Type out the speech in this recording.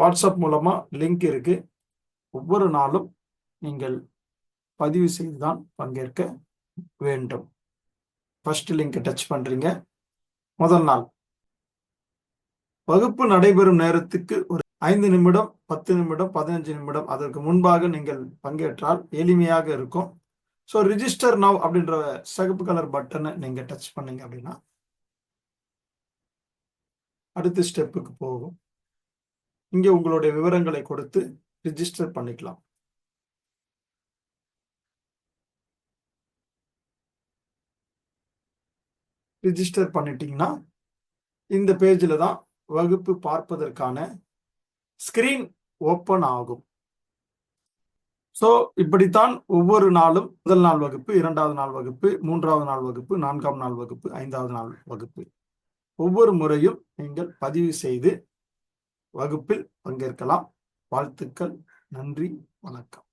WhatsApp மூலமாக link இருக்கு. ஒவ்வொரு நாளும் நீங்கள் பதிவு செய்து தான் பங்கேற்க வேண்டும். ஃபர்ஸ்ட் லிங்க் டச் பண்ணுறீங்க முதல் நாள். வகுப்பு நடைபெறும் நேரத்துக்கு ஒரு ஐந்து நிமிடம் பத்து நிமிடம் பதினஞ்சு நிமிடம். அதற்கு முன்பாக நீங்கள் பங்கேற்றால் எளிமையாக இருக்கும். ஸோ ரிஜிஸ்டர் நவ் அப்படின்ற சகப்பு கலர் பட்டனை நீங்கள் டச் பண்ணீங்க அப்படின்னா அடுத்த ஸ்டெப்புக்கு போகும். இங்கே உங்களுடைய விவரங்களை கொடுத்து ரிஜிஸ்டர் பண்ணிக்கலாம். ரிஜிஸ்டர் பண்ணிட்டீங்கன்னா இந்த பேஜில் தான் வகுப்பு பார்ப்பதற்கான ஸ்கிரீன் ஓப்பன் ஆகும். ஸோ இப்படித்தான் ஒவ்வொரு நாளும் முதல் நாள் வகுப்பு இரண்டாவது நாள் வகுப்பு மூன்றாவது நாள் வகுப்பு நான்காம் நாள் வகுப்பு ஐந்தாவது நாள் வகுப்பு. ஒவ்வொரு முறையும் நீங்கள் பதிவு செய்து வகுப்பில் பங்கேற்கலாம். வாழ்த்துக்கள். நன்றி. வணக்கம்.